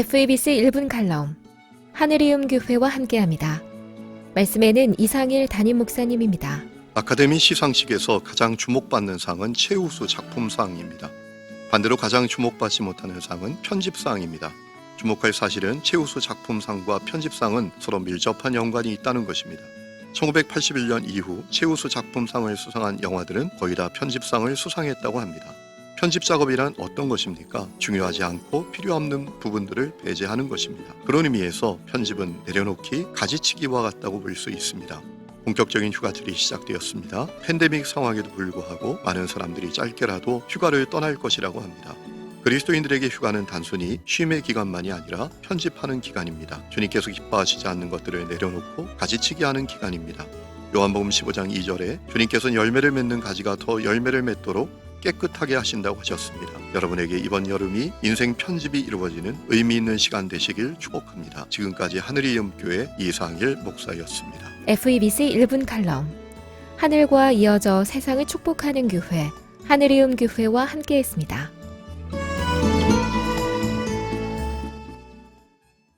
FABC 1분 칼럼 하늘이음 교회와 함께합니다. 말씀에는 이상일 담임 목사님입니다. 아카데미 시상식에서 가장 주목받는 상은 최우수 작품상입니다. 반대로 가장 주목받지 못하는 상은 편집상입니다. 주목할 사실은 최우수 작품상과 편집상은 서로 밀접한 연관이 있다는 것입니다. 1981년 이후 최우수 작품상을 수상한 영화들은 거의 다 편집상을 수상했다고 합니다. 편집 작업이란 어떤 것입니까? 중요하지 않고 필요 없는 부분들을 배제하는 것입니다. 그런 의미에서 편집은 내려놓기, 가지치기와 같다고 볼 수 있습니다. 본격적인 휴가철이 시작되었습니다. 팬데믹 상황에도 불구하고 많은 사람들이 짧게라도 휴가를 떠날 것이라고 합니다. 그리스도인들에게 휴가는 단순히 쉼의 기간만이 아니라 편집하는 기간입니다. 주님께서 기뻐하시지 않는 것들을 내려놓고 가지치기 하는 기간입니다. 요한복음 15장 2절에 주님께서는 열매를 맺는 가지가 더 열매를 맺도록 깨끗하게 하신다고 하셨습니다. 여러분에게 이번 여름이 인생 편집이 이루어지는 의미 있는 시간 되시길 축복합니다. 지금까지 하늘의 염교회 이상일 목사였습니다. FABC 1분 칼럼 하늘과 이어져 세상을 축복하는 교회 하늘이음 교회와 함께했습니다.